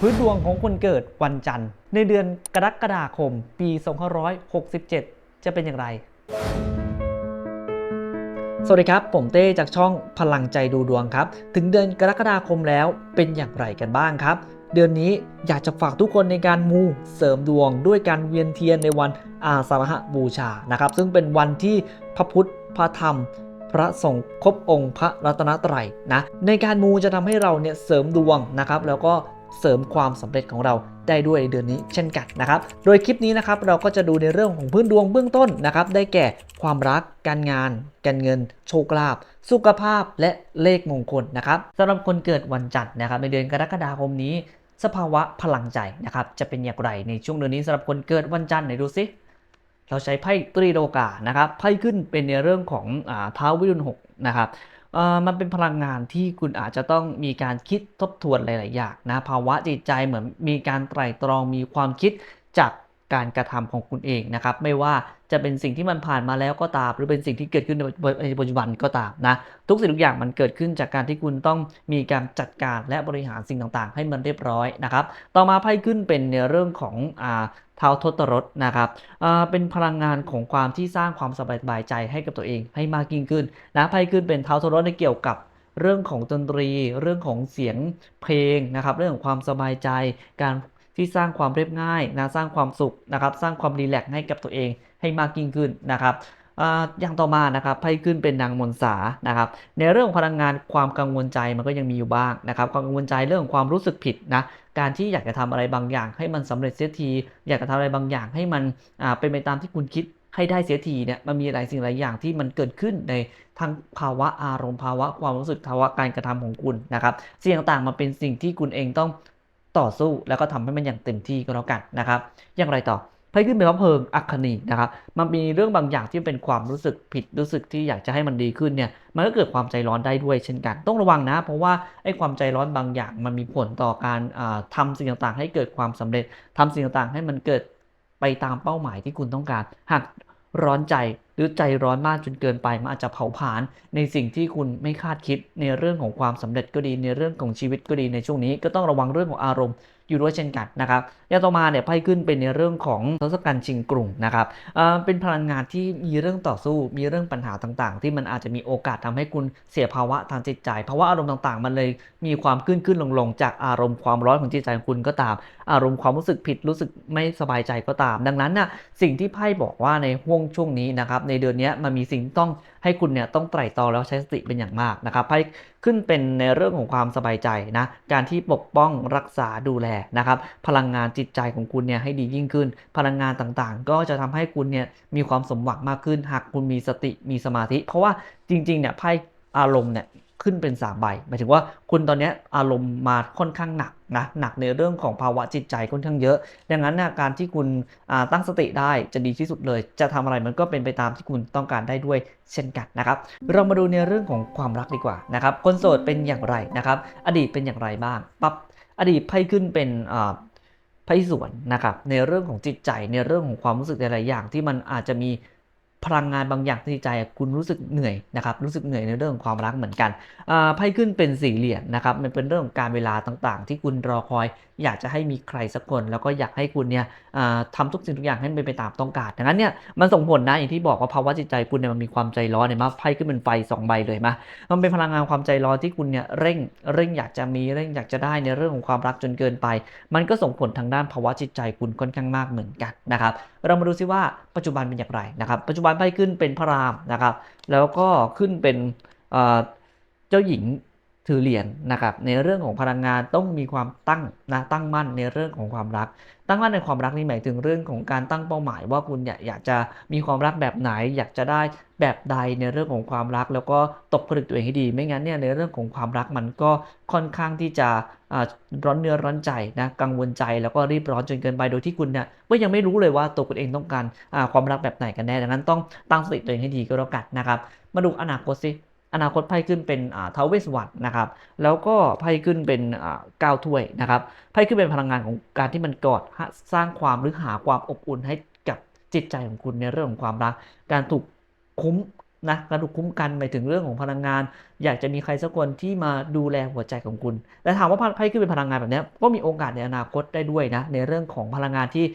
พื้นดวงของคนเกิดวันจันทร์ ในเดือนกรกฎาคม ปี2567 จะเป็นอย่างไร สวัสดีครับ ผมเต้จากช่องพลังใจดูดวงครับ ถึงเดือนกรกฎาคมแล้วเป็นอย่างไรกันบ้างครับ เดือนนี้อยากจะฝากทุกคนในการมูเสริมดวงด้วยการเวียนเทียนในวันอาสาฬหบูชานะครับ ซึ่งเป็นวันที่พระพุทธพระธรรมพระสงฆ์ครบองค์พระรัตนตรัยนะในการมูจะทำให้เราเนี่ยเสริมดวงนะครับ แล้วก็ เสริมความสำเร็จของเราได้ด้วยในเดือนนี้เช่นกันนะครับ โดยคลิปนี้นะครับเราก็จะดูในเรื่องของพื้นดวงเบื้องต้นนะครับ ได้แก่ความรัก การงาน การเงิน โชคลาภ สุขภาพ และเลขมงคลนะครับสำหรับคนเกิดวันจันทร์นะครับ ในเดือนกรกฎาคมนี้ สภาวะพลังใจนะครับจะเป็นอย่างไรในช่วงเดือนนี้สำหรับคนเกิดวันจันทร์ไหนดูซิ เราใช้ไพ่ตรีโลกานะครับ ไพ่ขึ้นเป็นในเรื่องของอท้าววิรุณหกนะครับ มันเป็นพลังงานที่คุณอาจจะต้องมีการคิดทบทวนหลาย ๆ อย่างนะภาวะจิตใจเหมือนมีการไตร่ตรองมีความคิดจาก การกระทำของคุณเองนะครับ ไม่ว่าจะเป็นสิ่งที่มันผ่านมาแล้วก็ตาม หรือเป็นสิ่งที่เกิดขึ้นในปัจจุบันก็ตามนะทุกสิ่งทุกอย่างมันเกิดขึ้นจากการที่คุณต้องมีการจัดการและบริหารสิ่งต่างๆ ให้มันเรียบร้อยนะครับ ต่อมาไพ่ขึ้นเป็นในเรื่องของอ่าเท้าทศรถนะครับเป็นพลังงานของความที่สร้างความสบายใจให้กับตัวเองให้มากยิ่งขึ้นนะไพ่ขึ้นเป็นเท้าทศรถในเกี่ยวกับเรื่องของดนตรี เรื่องของเสียงเพลงนะครับ เรื่องของความสบายใจ การ ที่สร้างความเรียบง่ายนะสร้างความสุขนะครับ สร้างความรีแลกซ์ให้กับตัวเองให้มากยิ่งขึ้นนะครับอย่างต่อมานะครับไพ่ขึ้นเป็นนางมนสานะครับในเรื่องพลังงานความกังวลใจมันก็ยังมีอยู่บ้างนะครับความกังวลใจเรื่องความรู้สึกผิดนะการที่อยากจะทำอะไรบางอย่าง ให้มันสำเร็จเสียที อยากจะทำอะไรบางอย่างให้มันเป็นไปตามที่คุณคิดให้ได้เสียทีเนี่ยมันมีหลายสิ่งหลายอย่างที่มันเกิดขึ้นในทั้งภาวะอารมณ์ภาวะความรู้สึกภาวะการกระทำของคุณนะครับสิ่งต่างๆมันเป็นสิ่งที่คุณเองต้อง ต่อสู้แล้วก็ทำให้มันอย่างเต็มที่ก็แล้วกันนะครับ อย่างไรต่อไพ่ขึ้นเป็นพระเพลิงอัคคณีนะครับ มันมีเรื่องบางอย่างที่เป็นความรู้สึกผิดรู้สึกที่อยากจะให้มันดีขึ้นเนี่ย มันก็เกิดความใจร้อนได้ด้วยเช่นกัน ต้องระวังนะ เพราะว่าไอ้ความใจร้อนบางอย่างมันมีผลต่อการอ่าทำสิ่งต่างๆ ให้เกิดความสำเร็จทำสิ่งต่างๆ ให้มันเกิดไปตามเป้าหมายที่คุณต้องการ หากร้อนใจ หรือใจร้อนมากจนเกินไปมันอาจจะเผาผลาญในสิ่งที่คุณไม่คาดคิดในเรื่องของความสำเร็จก็ดีในเรื่องของชีวิตก็ดีในช่วงนี้ ก็ต้องระวังเรื่องของอารมณ์อยู่ด้วยเช่นกันนะครับอย่างต่อมาเนี่ยไพ่ขึ้นเป็นในเรื่องของทศกัณฐ์ชิงกรุงนะครับเป็นพลังงานที่มีเรื่องต่อสู้ มีเรื่องปัญหาต่างๆ ที่มันอาจจะมีโอกาสทำให้คุณเสียภาวะทางจิตใจ เพราะว่าอารมณ์ต่างๆ มันเลยมีความขึ้นขึ้นลงๆ จากอารมณ์ความร้อนของจิตใจของคุณก็ตาม อารมณ์ความรู้สึกผิดรู้สึกไม่สบายใจก็ตาม ดังนั้นน่ะสิ่งที่ไพ่บอกว่าในห่วงช่วงนี้นะครับในเดือนนี้มันมีสิ่งต้องให้คุณเนี่ยต้องไตร่ตรองแล้วใช้สติเป็นอย่างมากนะครับไพ่ขึ้นเป็นในเรื่องของความสบายใจนะการที่ปกป้องรักษาดูแลนะครับพลังงานจิตใจของคุณเนี่ยให้ดียิ่งขึ้น พลังงานต่างๆ ก็จะทำให้คุณเนี่ยมีความสมหวังมากขึ้น หากคุณมีสติมีสมาธิ เพราะว่าจริงๆเนี่ยไพ่อารมณ์เนี่ย ขึ้นเป็นสามใบหมายถึงว่าคุณตอนนี้อารมณ์มาค่อนข้างหนักนะหนักในเรื่องของภาวะจิตใจค่อนข้างเยอะ ดังนั้นนะการที่คุณตั้งสติได้จะดีที่สุดเลย จะทำอะไรมันก็เป็นไปตามที่คุณต้องการได้ด้วยเช่นกันนะครับเรามาดูในเรื่องของความรักดีกว่านะครับคนโสดเป็นอย่างไรนะครับอดีตเป็นอย่างไรบ้างปั๊บอดีตไพ่ขึ้นเป็นไพ่สวนนะครับในเรื่องของจิตใจในเรื่องของความรู้สึกหลายๆอย่างที่มันอาจจะมี พลังงานบางอย่างในจิตใจคุณรู้สึกเหนื่อยนะครับรู้สึกเหนื่อยในเรื่องของความรักเหมือนกันอ่าไพ่ขึ้นเป็นสี่เหรียญนะครับมันเป็นเรื่องของการเวลาต่างๆ ที่คุณรอคอย อยากจะให้มีใครสักคน แล้วก็อยากให้คุณเนี่ยอ่าทำทุกสิ่งทุกอย่างให้มันเป็นไปตามต้องการดังนั้นเนี่ยมันส่งผลนะอย่างที่บอกว่าภาวะจิตใจคุณเนี่ยมันมีความใจร้อนเนี่ยมาไพ่ขึ้นเป็นไฟสองใบเลยมามันเป็นพลังงานความใจร้อนที่คุณเนี่ยเร่งเร่งอยากจะมีเร่งอยากจะได้ในเรื่องของความรักจนเกินไป มันก็ส่งผลทางด้านภาวะจิตใจคุณค่อนข้างมากเหมือนกันนะครับเรามาดูซิว่าปัจจุบันเป็นอย่างไรนะครับปัจจุบันไพ่ขึ้นเป็นพระรามนะครับ แล้วก็ขึ้นเป็นเจ้าหญิง ถือเหรียญนะครับในเรื่องของพลังงานต้องมีความตั้งนะตั้งมั่นในเรื่องของความรัก ตั้งมั่นในความรักนี่หมายถึงเรื่องของการตั้งเป้าหมาย ว่าคุณอยากอยากจะมีความรักแบบไหน อยากจะได้แบบใดในเรื่องของความรัก แล้วก็ตกผลึกตัวเองให้ดี ไม่งั้นเนี่ยในเรื่องของความรักมันก็ค่อนข้างที่จะร้อนเนื้อร้อนใจนะกังวลใจแล้วก็รีบร้อนจนเกินไปโดยที่คุณเนี่ยก็ยังไม่รู้เลยว่าตัวคุณเองต้องการความรักแบบไหนกันแน่ดังนั้นต้องตั้งสติตัวเองให้ดีก็แล้วกันนะครับมาดูอนาคตสิ อนาคตไพ่ขึ้นเป็นเทวเวสวัตนะครับแล้วก็ไพ่ขึ้นเป็นก้าวถ้วยนะครับไพ่ขึ้นเป็นพลังงานของการที่มันกอดสร้างความหรือหาความอบอุ่นให้กับจิตใจของคุณในเรื่องของความรัก การถูกคุ้ม นะกระดูกคุ้มกันไปถึงเรื่องของพลังงาน อยากจะมีใครสักคนที่มาดูแลหัวใจของคุณ แต่ถามว่าไพ่ขึ้นเป็นพลังงานแบบนี้ก็มีโอกาสในอนาคตได้ด้วยนะในเรื่องของพลังงานที่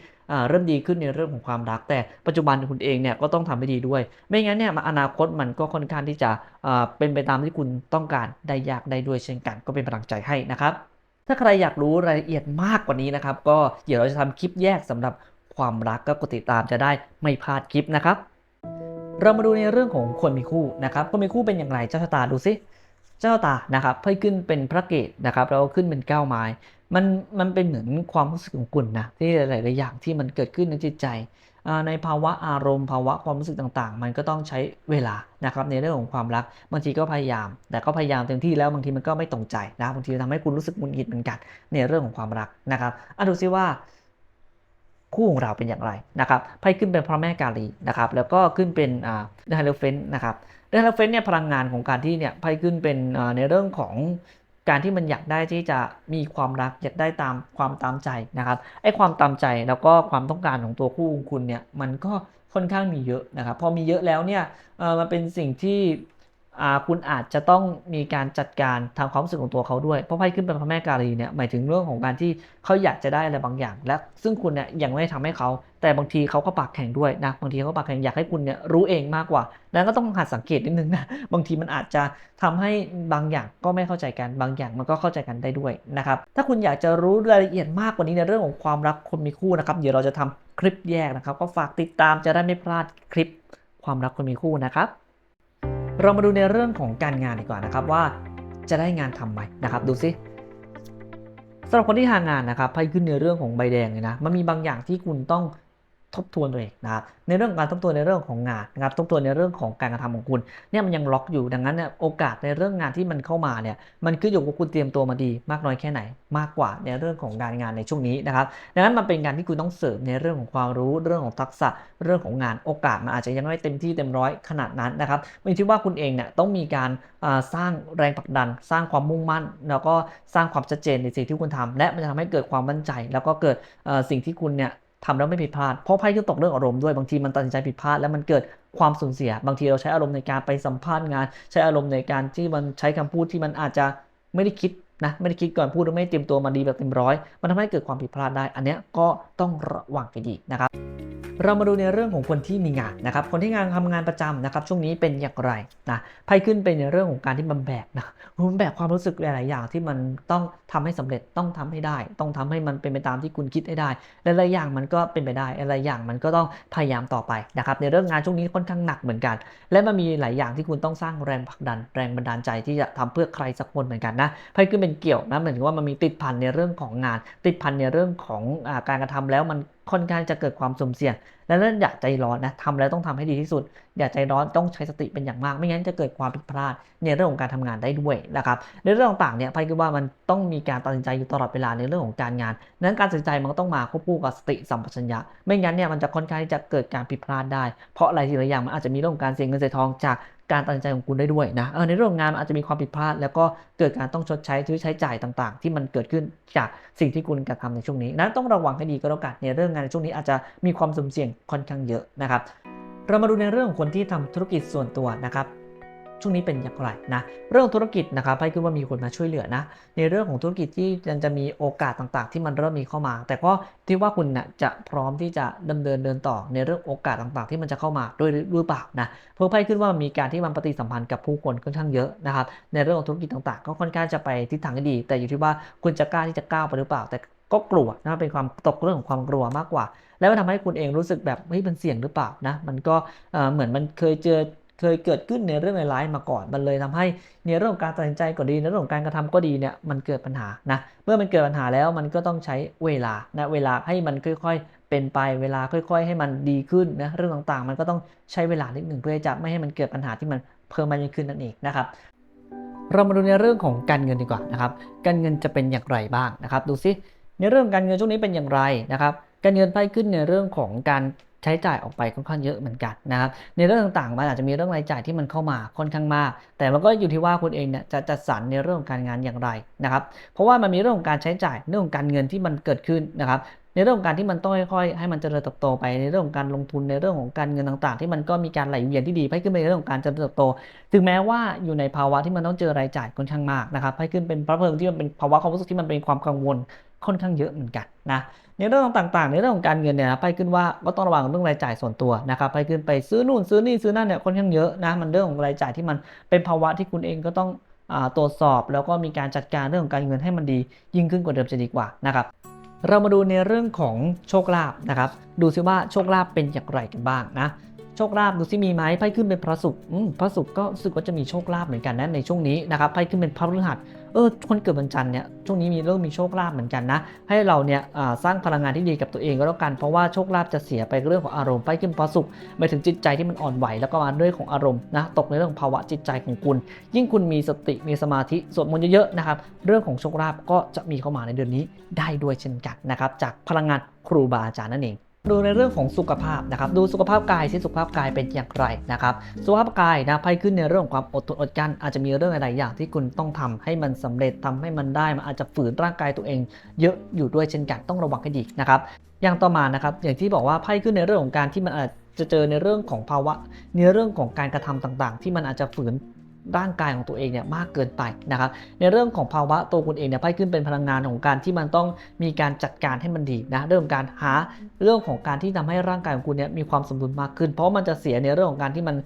เริ่มดีขึ้นในเรื่องของความรัก แต่ปัจจุบันคุณเองเนี่ยก็ต้องทำให้ดีด้วย ไม่งั้นเนี่ยอนาคตมันก็ค่อนข้างที่จะเป็นไปตามที่คุณต้องการได้ยากได้ด้วยเช่นกัน ก็เป็นกำลังใจให้นะครับ ถ้าใครอยากรู้รายละเอียดมากกว่านี้นะครับ ก็เดี๋ยวเราจะทำคลิปแยกสำหรับความรักก็กดติดตามจะได้ไม่พลาดคลิปนะครับ เรามาดูในเรื่องของคนมีคู่นะครับคนมีคู่เป็นอย่างไรเจ้าชะตาดูซิเจ้าชะตานะครับไพ่ขึ้นเป็นพระเกตนะครับแล้วขึ้นเป็นก้าวไม้มันมันเป็นเหมือนความรู้สึกของคุณนะที่หลายๆอย่างที่มันเกิดขึ้นในจิตใจในภาวะอารมณ์ภาวะความรู้สึกต่างๆ มันก็ต้องใช้เวลานะครับในเรื่องของความรักบางทีก็พยายาม แต่ก็พยายามเต็มที่แล้วบางทีมันก็ไม่ตรงใจนะบางทีทำให้คุณรู้สึกหงุดหงิดเหมือนกันในเรื่องของความรักนะครับอะดูซิว่า คู่ของเราเป็นอย่างไรนะครับไพ่ขึ้นเป็นพระแม่กาลีนะครับ แล้วก็ขึ้นเป็นอ่าเดฮาเลเฟนนะครับเดฮาเลเฟนเนี่ยพลังงานของการที่เนี่ยไพ่ขึ้นเป็นในเรื่องของการที่มันอยากได้ที่จะมีความรักอยากได้ตามความตามใจนะครับไอ้ความตามใจแล้วก็ความต้องการของตัวคู่ของคุณเนี่ยมันก็ค่อนข้างมีเยอะนะครับ พอมีเยอะแล้วเนี่ยมันเป็นสิ่งที่ คุณอาจจะต้องมีการจัดการทางความรู้สึกของตัวเขาด้วย เพราะไพ่ขึ้นเป็นพระแม่กาลีเนี่ยหมายถึงเรื่องของการที่เขาอยากจะได้อะไรบางอย่าง และซึ่งคุณเนี่ยยังไม่ได้ทำให้เขา แต่บางทีเขาก็ปากแข็งด้วยนะบางทีเขาปากแข็งอยากให้คุณเนี่ยรู้เองมากกว่า แล้วก็ต้องหัดสังเกตนิดนึงนะบางทีมันอาจจะทำให้บางอย่างก็ไม่เข้าใจกันบางอย่างมันก็เข้าใจกันได้ด้วยนะครับถ้าคุณอยากจะรู้รายละเอียดมากกว่านี้ในเรื่องของความรักคนมีคู่นะครับเดี๋ยวเราจะทำคลิปแยกนะครับ ก็ฝากติดตามจะได้ไม่พลาดคลิปความรักคนมีคู่นะครับ เรามาดูในเรื่องของการงานดีกว่านะครับว่าจะได้งานทำไหมนะครับดูซิสำหรับคนที่หางานนะครับไพ่ขึ้นในเรื่องของใบแดงเลยนะมันมีบางอย่างที่คุณต้อง ทบทวนตัวเองนะครับในเรื่องของการทบทวนในเรื่องของงานนะครับทบทวนในเรื่องของการกระทำของคุณเนี่ยมันยังล็อกอยู่ดังนั้นเนี่ยโอกาสในเรื่องงานที่มันเข้ามาเนี่ยมันขึ้นอยู่กับคุณเตรียมตัวมาดี มากน้อยแค่ไหน มากกว่าในเรื่องของการงานในช่วงนี้นะครับดังนั้นมันเป็นงานที่คุณต้องเสริมในเรื่องของความรู้เรื่องของทักษะเรื่องของงานโอกาสมันอาจจะยังไม่เต็มที่เต็มร้อยขนาดนั้นนะครับไมันที่ว่าคุณเองเนี่ยต้องมีการสร้างแรงผลักดัน สร้างความมุ่งมั่น แล้วก็สร้างความชัดเจนในสิ่งที่คุณทำและมันจะทำให้เกิดความมั่นใจ แล้วก็เกิดสิ่งที่คุณเนี่ย ทำแล้วไม่ผิดพลาด เพราะไพ่ก็ตกเรื่องอารมณ์ด้วยบางทีมันตัดสินใจผิดพลาดแล้วมันเกิดความสูญเสีย บางทีเราใช้อารมณ์ในการไปสัมภาษณ์งาน ใช้อารมณ์ในการที่มันใช้คำพูดที่มันอาจจะไม่ได้คิดนะไม่ได้คิดก่อนพูดหรือไม่เตรียมตัวมาดีแบบเต็มร้อยมันทำให้เกิดความผิดพลาดได้ อันเนี้ยก็ต้องระวังกันดีนะครับ เรามาดูในเรื่องของคนที่มีงานนะครับคนที่งานทำงานประจำนะครับช่วงนี้เป็นอย่างไรนะไพ่ขึ้นเป็นในเรื่องของการที่มันแบกนะมันแบกความรู้สึกหลาย ๆ อย่างที่มันต้องทำให้สำเร็จต้องทำให้ได้ ต้องทำให้มันเป็นไปตามที่คุณคิดให้ได้หลายๆอย่างมันก็เป็นไปได้หลายๆอย่างมันก็ต้องพยายามต่อไปนะครับในเรื่องงานช่วงนี้ค่อนข้างหนักเหมือนกัน และมันมีหลายอย่างที่คุณต้องสร้างแรงผลักดัน แรงบันดาลใจที่จะทำเพื่อใครสักคนเหมือนกันนะไพ่ขึ้นเป็นเกี่ยวนะเหมือนว่ามันมีติดพันในเรื่องของงาน ติดพันในเรื่องของอการกระทำแล้วมัน ค่อนข้างจะเกิดความสุ่มเสี่ยง และนั่นอย่าใจร้อนนะทำแล้วต้องทำให้ดีที่สุด อย่าใจร้อนต้องใช้สติเป็นอย่างมาก ไม่งั้นจะเกิดความผิดพลาดในเรื่องของการทำงานได้ด้วยนะครับในเรื่องต่างๆเนี่ยไพ่คิดว่ามันต้องมีการตัดสินใจอยู่ตลอดเวลาในเรื่องของการงาน นั้นการตัดสินใจมันต้องมาควบคู่กับสติสัมปชัญญะ ไม่งั้นเนี่ยมันจะค่อนข้างที่จะเกิดการผิดพลาดได้ เพราะอะไรทีละอย่างมันอาจจะมีเรื่องของการเสียเงินเสียทองจาก การตัดสินใจของคุณได้ด้วยนะเออในเรื่องของงานมันอาจจะมีความผิดพลาด แล้วก็เกิดการต้องชดใช้ที่ใช้จ่ายต่างๆ ที่มันเกิดขึ้นจากสิ่งที่คุณกระทำในช่วงนี้นั้นต้องระวังให้ดีก็แล้วกันในเรื่องงานในช่วงนี้อาจจะมีความสุ่มเสี่ยงค่อนข้างเยอะนะครับเรามาดูในเรื่องของคนที่ทำธุรกิจส่วนตัวนะครับ ช่วงนี้เป็นอย่างไรนะ เรื่องธุรกิจนะครับไพ่คือว่ามีคนมาช่วยเหลือนะ ในเรื่องของธุรกิจที่ยังจะมีโอกาสต่างๆ ที่มันเริ่มมีเข้ามา แต่ก็ที่ว่าคุณนะจะพร้อมที่จะดำเนินเดินต่อในเรื่องโอกาสต่างๆ ที่มันจะเข้ามาด้วยหรือเปล่านะ เพราะไพ่ขึ้นว่ามีการที่มันปฏิสัมพันธ์กับผู้คนค่อนข้างเยอะนะครับ ในเรื่องของธุรกิจต่างๆ ก็ค่อนข้างจะไปทิศทางที่ดี แต่อยู่ที่ว่าคุณจะกล้าที่จะก้าวไปหรือเปล่า แต่ก็กลัวนะเป็นความตกเรื่องของความกลัวมากกว่า แล้วมันทำให้คุณเองรู้สึกแบบเฮ้ยมันเสี่ยงหรือเปล่านะ มันก็เหมือนมันเคยเจอ เคยเกิดขึ้นในเรื่องร้ายมาก่อน มันเลยทำให้ในเรื่องของการตัดสินใจก็ดีในเรื่องของการกระทำก็ดีเนี่ยมันเกิดปัญหานะ เมื่อมันเกิดปัญหาแล้วมันก็ต้องใช้เวลานะเวลาให้มันค่อย ๆ เป็นไปเวลาค่อย ๆ ให้มันดีขึ้นนะเรื่องต่างๆ มันก็ต้องใช้เวลานิดหนึ่งเพื่อจะไม่ให้มันเกิดปัญหาที่มันเพิ่มมากยิ่งขึ้นนั่นเองนะครับเรามาดูในเรื่องของการเงินดีกว่านะครับ การเงินจะเป็นอย่างไรบ้างนะครับ ดูซิในเรื่องการเงินช่วงนี้เป็นอย่างไรนะครับ การเงินไพ่ขึ้นในเรื่องของการ ใช้จ่ายออกไปค่อนข้างเยอะเหมือนกันนะครับในเรื่องต่างๆมันอาจจะมีเรื่องรายจ่ายที่มันเข้ามาค่อนข้างมาก แต่มันก็อยู่ที่ว่าคุณเองเนี่ยจะจัดสรรในเรื่องของการงานอย่างไรนะครับเพราะว่ามันมีเรื่องของการใช้จ่ายเรื่องของการเงินที่มันเกิดขึ้นนะครับในเรื่องของการที่มันต้องค่อยๆให้มันเจริญเติบโตไปในเรื่องของการลงทุนในเรื่องของการเงินต่างๆ ที่มันก็มีการไหลเวียนที่ดีให้ขึ้นไปในเรื่องของการเจริญเติบโต ถึงแม้ว่าอยู่ในภาวะที่มันต้องเจอรายจ่ายค่อนข้างมากนะครับให้ขึ้นเป็นพระเพิงที่มันเป็นภาวะความรู้สึกที่มันเป็นความกังวล ค่อนข้างเยอะเหมือนกันนะในเรื่องต่างๆ ในเรื่องของการเงินเนี่ยนะไปขึ้นว่าก็ต้องระวังเรื่องรายจ่ายส่วนตัวนะครับไปขึ้นไปซื้อนู่นซื้อนี่ซื้อนั่นเนี่ยค่อนข้างเยอะนะมันเรื่องของรายจ่ายที่มันเป็นภาวะที่คุณเองก็ต้องอตรวจสอบแล้วก็มีการจัดการเรื่องของการเงินให้มันดี ยิ่งขึ้นกว่าเดิมจะดีกว่านะครับเรามาดูในเรื่องของโชคลาภนะครับ ดูซิว่าโชคลาภเป็นอย่างไรกันบ้างนะโชคลาภดูซิมีไหมไพ่ขึ้นเป็นพระศุกร์พระศุกร์ก็รู้สึกว่าจะมีโชคลาภเหมือนกันนะในช่วงนี้นะครับไพ่ขึ้นเป็นพระพฤหัส เออคนเกิดวันจันทร์เนี่ยช่วงนี้มีเริ่มมีโชคลาภเหมือนกันนะ ให้เราเนี่ยสร้างพลังงานที่ดีกับตัวเองก็แล้วกันเพราะว่าโชคลาภจะเสียไปเรื่องของอารมณ์ไพ่ขึ้นพระศุกร์หมายถึงจิตใจที่มันอ่อนไหวแล้วก็มาด้วยของอารมณ์นะตกในเรื่องของภาวะจิตใจของคุณ ยิ่งคุณมีสติมีสมาธิสวดมนต์เยอะๆนะครับเรื่องของโชคลาภก็จะมีเข้ามาในเดือนนี้ได้ด้วยเช่นกันนะครับจากพลังงานครูบาอาจารย์นั่นเอง ดูในเรื่องของสุขภาพนะครับดูสุขภาพกายที่สุขภาพกายเป็นอย่างไรนะครับสุขภาพกายนะไพ่ขึ้นในเรื่องของความอดทนอดกั้นอาจจะมีเรื่องหลายๆอย่างที่คุณต้องทำให้มันสำเร็จทำให้มันได้มันอาจจะฝืนร่างกายตัวเอง เยอะอยู่ด้วยเช่นกันต้องระวังให้ดีนะครับอย่างต่อมานะครับอย่างที่บอกว่าไพ่ขึ้นในเรื่องของการที่มันอาจจะเจอในเรื่องของภาวะในเรื่องของการกระทำต่างๆ ที่มันอาจจะฝืน ร่างกายของตัวเองเนี่ยมากเกินไปนะครับในเรื่องของภาวะตัวคุณเองเนี่ยไพ่ขึ้นเป็นพลังงานของการที่มันต้องมีการจัดการให้มันดีนะเรื่องการหาเรื่องของการที่ทำให้ร่างกายของคุณเนี่ยมีความสมดุลมากขึ้น เพราะมันจะเสียในเรื่องของการที่มัน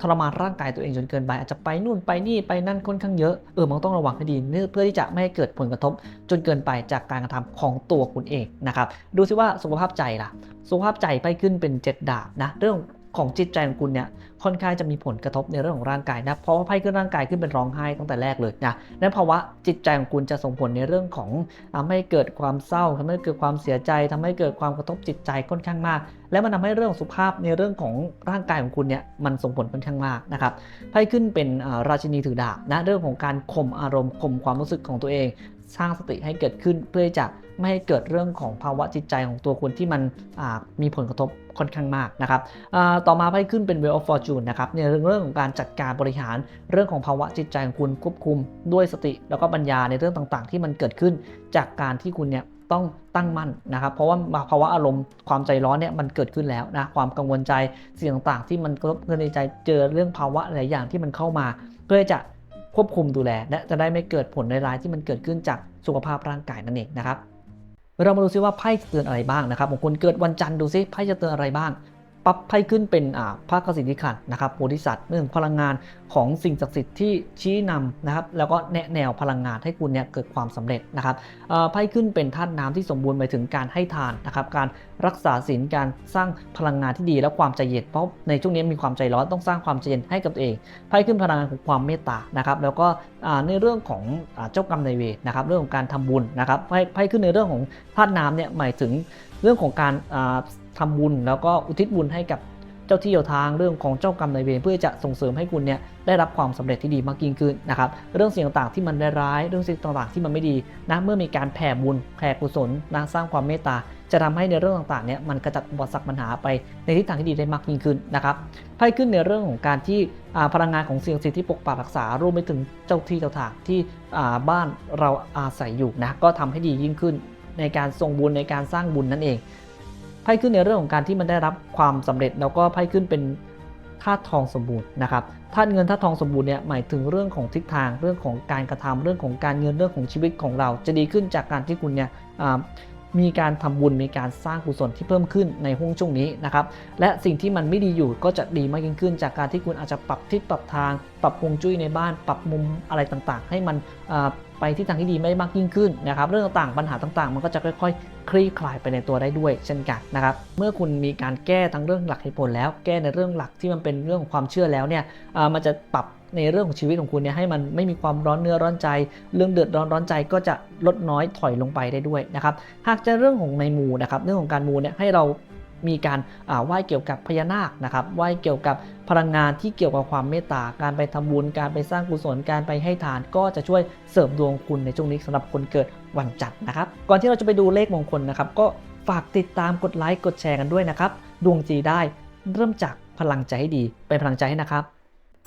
ทรมานร่างกายตัวเองจนเกินไปอาจจะไปนู่นไปนี่ไปนั่นค่อนข้างเยอะเออมันต้องระวังให้ดีเพื่อที่จะไม่ให้เกิดผลกระทบ จนเกินไปจากการกระทำของตัวคุณเองนะครับดูซิว่าสุขภาพใจล่ะ สุขภาพใจไพ่ขึ้นเป็นเจ็ดดาบนะเรื่อง ของจิตใจของคุณเนี่ยค่อนข้างจะมีผลกระทบในเรื่องของร่างกายนะเพราะว่าไพ่ขึ้นร่างกายขึ้นเป็นร้องไห้ตั้งแต่แรกเลยนะนั่นภาวะจิตใจของคุณจะส่งผลในเรื่องของทำให้เกิดความเศร้าทำให้เกิดความเสียใจทำให้เกิดความกระทบจิตใจค่อนข้างมาก และมันทาให้เรื่องสุขภาพในเรื่องของร่างกายของคุณเนี่ยมันส่งผลค่อนข้างมากนะครับไพ่ขึ้นเป็นราชินีถือดาบนะเรื่องของการข่มอารมณ์ข่มความรู้สึกของตัวเอง สร้างสติให้เกิดขึ้นเพื่อจะไม่ให้เกิดเรื่องของภาวะจิตใจของตัวคุณที่มันมีผลกระทบ ค่อนข้างมากนะครับต่อมาไพ่ขึ้นเป็น Wheel of Fortune นะครับในเรื่องเรื่องของการจัดการบริหารเรื่องของภาวะจิตใจของคุณควบคุมด้วยสติ แล้วก็ปัญญาในเรื่องต่างๆ ที่มันเกิดขึ้นจากการที่คุณเนี่ยต้องตั้งมั่นนะครับ เพราะว่าภาวะอารมณ์ความใจร้อนเนี่ยมันเกิดขึ้นแล้วนะความกังวลใจสิ่งต่างๆ ที่มันกระทบในใจเจอเรื่องภาวะหลายอย่างที่มันเข้ามา เพื่อจะควบคุมดูแล และจะได้ไม่เกิดผลร้ายๆที่มันเกิดขึ้นจากสุขภาพร่างกายนั่นเองนะครับ เรามาดูซิว่าไพ่จะเตือนอะไรบ้างนะครับของคุณเกิดวันจันทร์ดูซิไพ่จะเตือนอะไรบ้าง ปั๊บไพ่ขึ้นเป็นพระกสิทธิขันธ์นะครับโพธิสัตว์เรื่องพลังงานของสิ่งศักดิ์สิทธิ์ที่ชี้นำนะครับแล้วก็แนะแนวพลังงานให้คุณเนี่ยเกิดความสำเร็จนะครับไพ่ขึ้นเป็นธาตุน้ำที่สมบูรณ์หมายถึงการให้ทานนะครับการรักษาศีลการสร้างพลังงานที่ดีและความใจเย็นเพราะในช่วงนี้มีความใจร้อนต้องสร้างความใจเย็นให้กับตัวเองไพ่ขึ้นพลังงานของความเมตตานะครับแล้วก็ในเรื่องของเจ้ากรรมนายเวรนะครับเรื่องของการทำบุญนะครับไพ่ไพ่ขึ้นในเรื่องของธาตุน้ำเนี่ยหมายถึงเรื่องของการ อ่าทำบุญแล้วก็อุทิศบุญให้กับเจ้าที่เจ้าทางเรื่องของเจ้ากรรมนายเวรเพื่อจะส่งเสริมให้คุณเนี่ยได้รับความสำเร็จที่ดีมากยิ่งขึ้นนะครับเรื่องสิ่งต่างๆที่มันร้ายเรื่องสิ่งต่างๆที่มันไม่ดีนะเมื่อมีการแผ่บุญแผ่กุศลนะสร้างความเมตตาจะทำให้ในเรื่องต่างๆเนี่ยมันกระจัดอุปสรรคปัญหาไปในทิศทางที่ดีได้มากยิ่งขึ้นนะครับไพ่ขึ้นในเรื่องของการที่พลังงานของสิ่งศักดิ์สิทธิ์ที่ปกปักรักษารวมไปถึงเจ้าที่เจ้าทางที่บ้านเราอาศัยอยู่นะก็ทำให้ดียิ่งขึ้นในการส่งบุญในการสร้างบุญนั่นเอง พ่ขึ้นในเรื่องของการที่มันได้รับความสำเร็จแล้วก็ไพ่ขึ้นเป็นธาตุทองสมบูรณ์นะครับธาตุเงินธาตุทองสมบูรณ์เนี่ยหมายถึงเรื่องของทิศทางเรื่องของการกระทำเรื่องของการเงินเรื่องของชีวิตของเรา จะดีขึ้นจากการที่คุณเนี่ย มีการทำบุญมีการสร้างกุศลที่เพิ่มขึ้นในห่วงช่วงนี้นะครับและสิ่งที่มันไม่ดีอยู่ก็จะดีมากยิ่งขึ้น จากการที่คุณอาจจะปรับทิศปรับทาง ปรับฮวงจุ้ยในบ้าน ปรับมุมอะไรต่างๆ ให้มันไปที่ทางที่ดีไม่มากยิ่งขึ้นนะครับเรื่องต่างๆปัญหาต่างๆ มันก็จะค่อยๆ คลี่คลายไปในตัวได้ด้วย เช่นกันนะครับเมื่อคุณมีการแก้ทั้งเรื่องหลักเหตุผลแล้ว แก้ในเรื่องหลักที่มันเป็นเรื่องของความเชื่อแล้วเนี่ยมันจะปรับ ในเรื่องของชีวิตของคุณเนี่ยให้มันไม่มีความร้อนเนื้อร้อนใจ เรื่องเดือดร้อนร้อนใจก็จะลดน้อยถอยลงไปได้ด้วยนะครับหากจะเรื่องของในมูนะครับเรื่องของการมูเนี่ยให้เรามีการไหว้เกี่ยวกับพญานาคนะครับไหว้เกี่ยวกับพลังงานที่เกี่ยวกับความเมตตา การไปทำบุญ การไปสร้างกุศล การไปให้ทาน ก็จะช่วยเสริมดวงคุณในช่วงนี้สำหรับคนเกิดวันจันทร์นะครับ ก่อนที่เราจะไปดูเลขมงคลนะครับ ก็ฝากติดตามกดไลค์ กดแชร์กันด้วยนะครับ ดวงจีได้เริ่มจากพลังใจให้ดี เป็นพลังใจให้นะครับ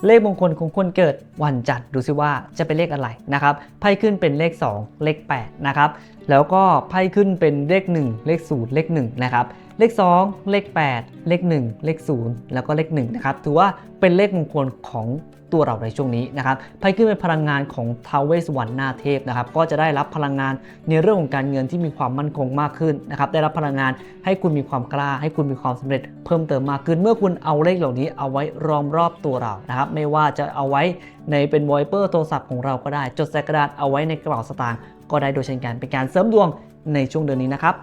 เลขมงคลของคนเกิดวันจันทร์ดูซิว่าจะเป็นเลขอะไรนะครับไพ่ขึ้นเป็นเลข 2 เลข8นะครับแล้วก็ไพ่ขึ้นเป็นเลข 1 เลข0เลข1นะครับ เลข 2 เลข 8 เลข 1 เลข 0 แล้วก็เลข1นะครับถือว่าเป็นเลขมงคลของตัวเราในช่วงนี้นะครับไพ่ขึ้นเป็นพลังงานของท้าวเวสวรรณนาเทพนะครับก็จะได้รับพลังงานในเรื่องของการเงินที่มีความมั่นคงมากขึ้นนะครับได้รับพลังงานให้คุณมีความกล้า ให้คุณมีความสำเร็จเพิ่มเติมมากขึ้น เมื่อคุณเอาเลขเหล่านี้เอาไว้ล้อมรอบตัวเรานะครับไม่ว่าจะเอาไว้ในเป็นไวเปอร์โทรศัพท์ของเราก็ได้ จดใส่กระดาษเอาไว้ในกระเป๋าสตางค์ก็ได้โดยเช่นกันเป็นการเสริมดวงในช่วงเดือนนี้นะครับ